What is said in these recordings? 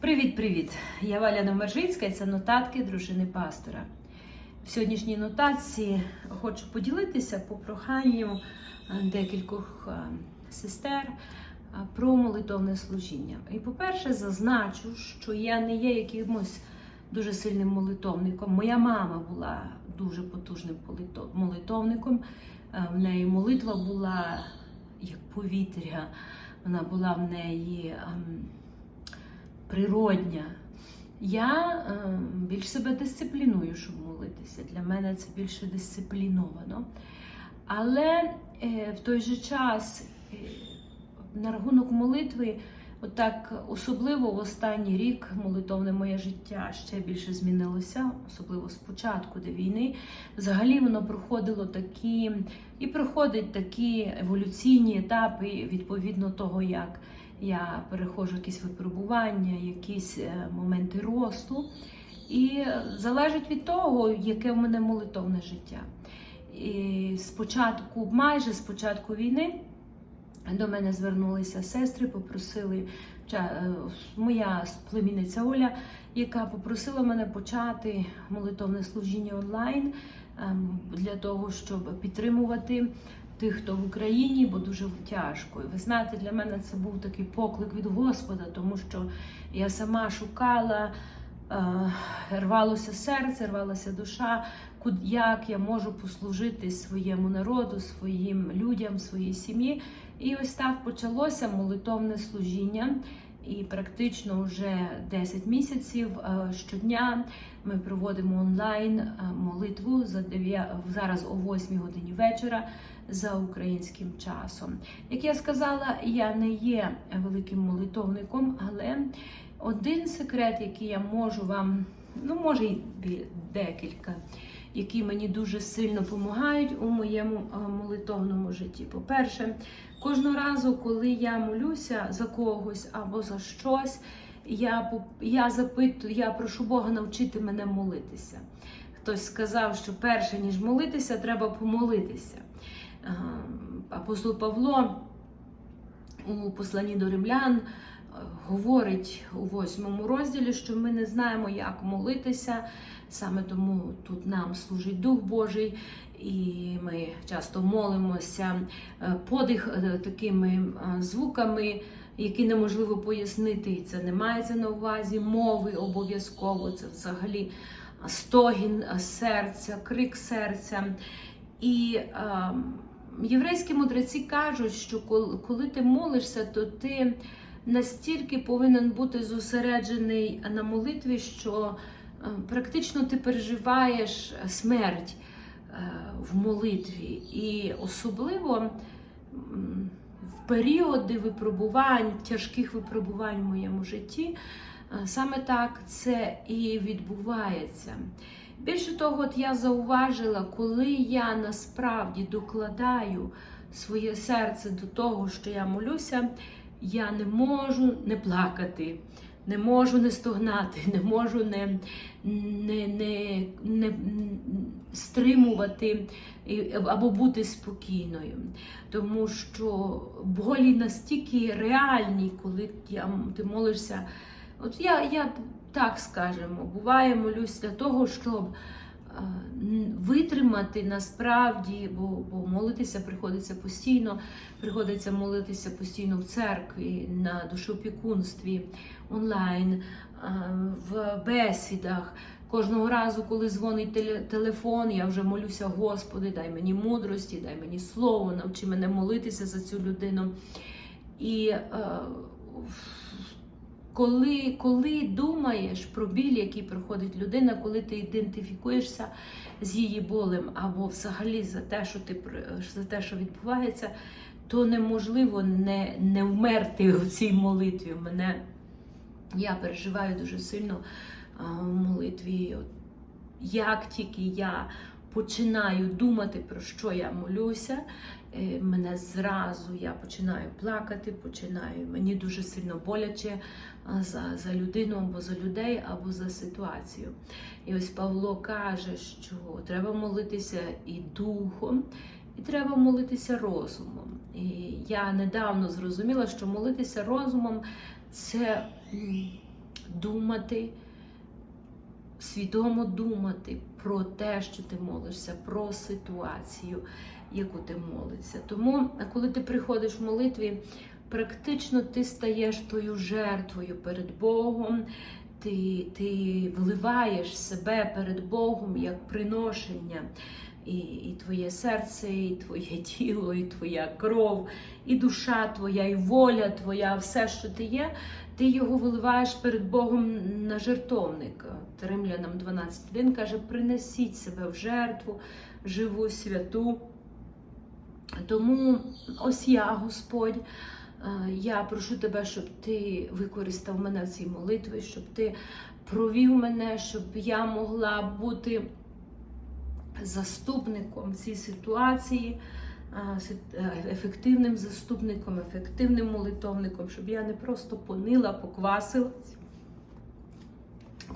Привіт-привіт! Я Валя Номержицька і це нотатки дружини пастора. В сьогоднішній нотації хочу поділитися по проханню е, декількох е, сестер е, про молитовне служіння. І, по-перше, зазначу, що я не є якимось дуже сильним молитовником. Моя мама була дуже потужним молитовником. В неї молитва була як повітря, вона була в неї. Природня. Я е, більш себе дисципліную, щоб молитися. Для мене це більше дисципліновано. Але е, в той же час е, на рахунок молитви, отак особливо в останній рік молитовне моє життя ще більше змінилося, особливо з початку до війни. Взагалі воно проходило такі і проходить такі еволюційні етапи відповідно того, як я переходжу якісь випробування, якісь е, моменти росту. І залежить від того, яке в мене молитовне життя. І спочатку, майже з початку війни, до мене звернулися сестри, попросили е, моя племінниця Оля, яка попросила мене почати молитовне служіння онлайн ем, для того, щоб підтримувати тих, хто в Україні, бо дуже тяжко. І ви знаєте, для мене це був такий поклик від Господа, тому що я сама шукала, е, рвалося серце, рвалася душа, як я можу послужити своєму народу, своїм людям, своїй сім'ї. І ось так почалося молитовне служіння. І практично вже 10 місяців е, щодня ми проводимо онлайн е, молитву за 9, зараз о 8 годині вечора за українським часом. Як я сказала, я не є великим молитовником, але один секрет, який я можу вам, ну може й декілька, які мені дуже сильно допомагають у моєму е, молитовному житті. По-перше, кожного разу, коли я молюся за когось або за щось, я, я запитую, я прошу Бога навчити мене молитися. Хтось сказав, що перше, ніж молитися, треба помолитися. Апостол Павло у посланні до римлян е, говорить у восьмому розділі, що ми не знаємо, як молитися. Саме тому тут нам служить Дух Божий, і ми часто молимося е, подих е, такими звуками, які неможливо пояснити. І це не мається на увазі мови обов'язково. Це взагалі стогін серця, крик серця. І е, єврейські мудреці кажуть, що коли, ти молишся, то ти настільки повинен бути зосереджений на молитві, що е, практично ти переживаєш смерть е, в молитві. І особливо в періоди випробувань, тяжких випробувань в моєму житті, саме так це і відбувається. Більше того, от я зауважила, коли я насправді докладаю своє серце до того, що я молюся, я не можу не плакати, не можу не стогнати, не можу не, не, не, не стримувати або бути спокійною. Тому що болі настільки реальні, коли я, ти молишся. От я, я так скажемо, буває молюсь для того, щоб е, витримати насправді, бо, бо молитися приходиться постійно, приходиться молитися постійно в церкві, на душопікунстві, онлайн, е, в бесідах. Кожного разу, коли дзвонить телефон, я вже молюся, Господи, дай мені мудрості, дай мені слово, навчи мене молитися за цю людину. І е, коли, коли думаєш про біль, який проходить людина, коли ти ідентифікуєшся з її болем, або взагалі за те, що ти за те, що відбувається, то неможливо не, не вмерти у цій молитві. Мене я переживаю дуже сильно в молитві. Як тільки я починаю думати, про що я молюся, е, мене зразу я починаю плакати, починаю, мені дуже сильно боляче за, за людину або за людей, або за ситуацію. І ось Павло каже, що треба молитися і духом, і треба молитися розумом. І я недавно зрозуміла, що молитися розумом це думати, свідомо думати про те, що ти молишся, про ситуацію, яку ти молишся. Тому, коли ти приходиш в молитві, практично ти стаєш тою жертвою перед Богом. Ти, ти вливаєш себе перед Богом як приношення, і, і твоє серце, і твоє тіло, і твоя кров, і душа твоя, і воля твоя, все, що ти є, ти його виливаєш перед Богом на жертовник. Римлянам 12.1 каже: принесіть себе в жертву, живу, святу. Тому ось я, Господь. Е, Я прошу тебе, щоб ти використав мене в цій молитві, щоб ти провів мене, щоб я могла бути заступником цій ситуації, е, е, ефективним заступником, ефективним молитовником, щоб я не просто понила, поквасилась.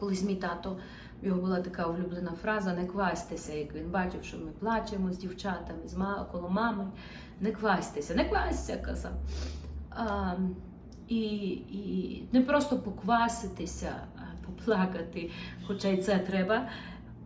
Колись мій тато, в його була така улюблена фраза не квастеся, як він бачив, що ми плачемо з дівчатами, з ма- коло мами. Не квастеся, не квасься, казав. А, і, і не просто покваситися, поплакати, хоча й це треба,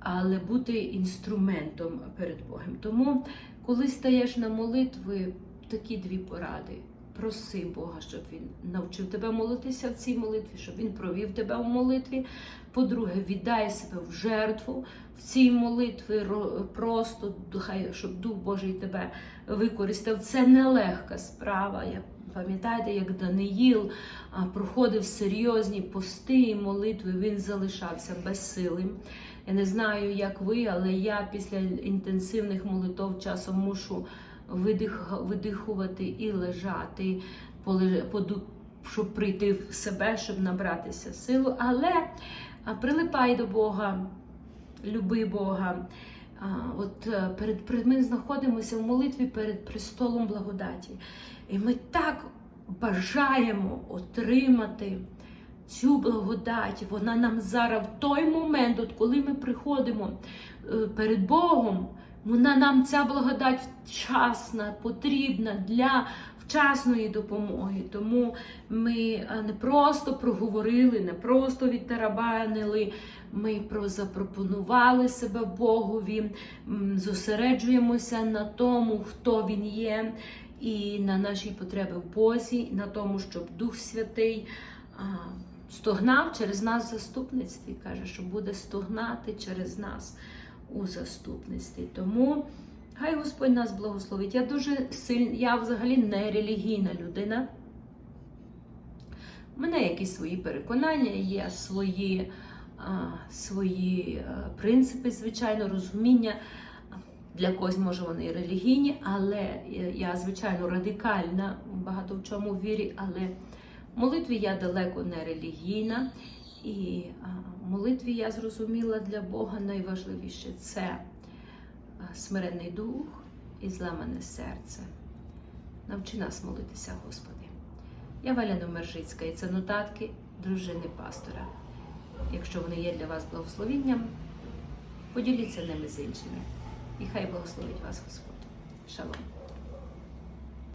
але бути інструментом перед Богом. Тому, коли стаєш на молитви, такі дві поради. Проси Бога, щоб він навчив тебе молитися в цій молитві, щоб він провів тебе у молитві. По-друге, віддай себе в жертву в цій молитві, просто хай, щоб Дух Божий тебе використав. Це нелегка справа. Я пам'ятаєте, як Даниїл проходив серйозні пости і молитви, він залишався безсилим. Я не знаю, як ви, але я після інтенсивних молитов часом мушу видих, видихувати і лежати, щоб прийти в себе, щоб набратися силу. Але прилипай до Бога, люби Бога. От е, перед, ми знаходимося в молитві перед престолом благодаті. І ми так бажаємо отримати цю благодать. Вона нам зараз в той момент, от коли ми приходимо е, перед Богом, вона нам ця благодать вчасна, потрібна для вчасної допомоги. Тому ми е, не просто проговорили, не просто відтарабанили. Ми про запропонували себе Богові, зосереджуємося на тому, хто він є, і на нашій потреби в Бозі, на тому, щоб Дух Святий стогнав через нас заступництві. Каже, що буде стогнати через нас у заступництві. Тому хай Господь нас благословить. Я дуже сильна, я взагалі не релігійна людина. У мене якісь свої переконання, є свої, а, свої а, принципи, звичайно, розуміння. Для когось, може, вони і релігійні, але я, звичайно, радикальна багато в чому вірі, але в молитві я далеко не релігійна. І а, молитві я зрозуміла для Бога найважливіше це а, смиренний дух і зламане серце. Навчи нас молитися, Господи. Я Валя Номержицька, і це нотатки дружини пастора. Якщо вони є для вас благословінням, поділіться ними з іншими. І хай благословить вас Господь. Шалом.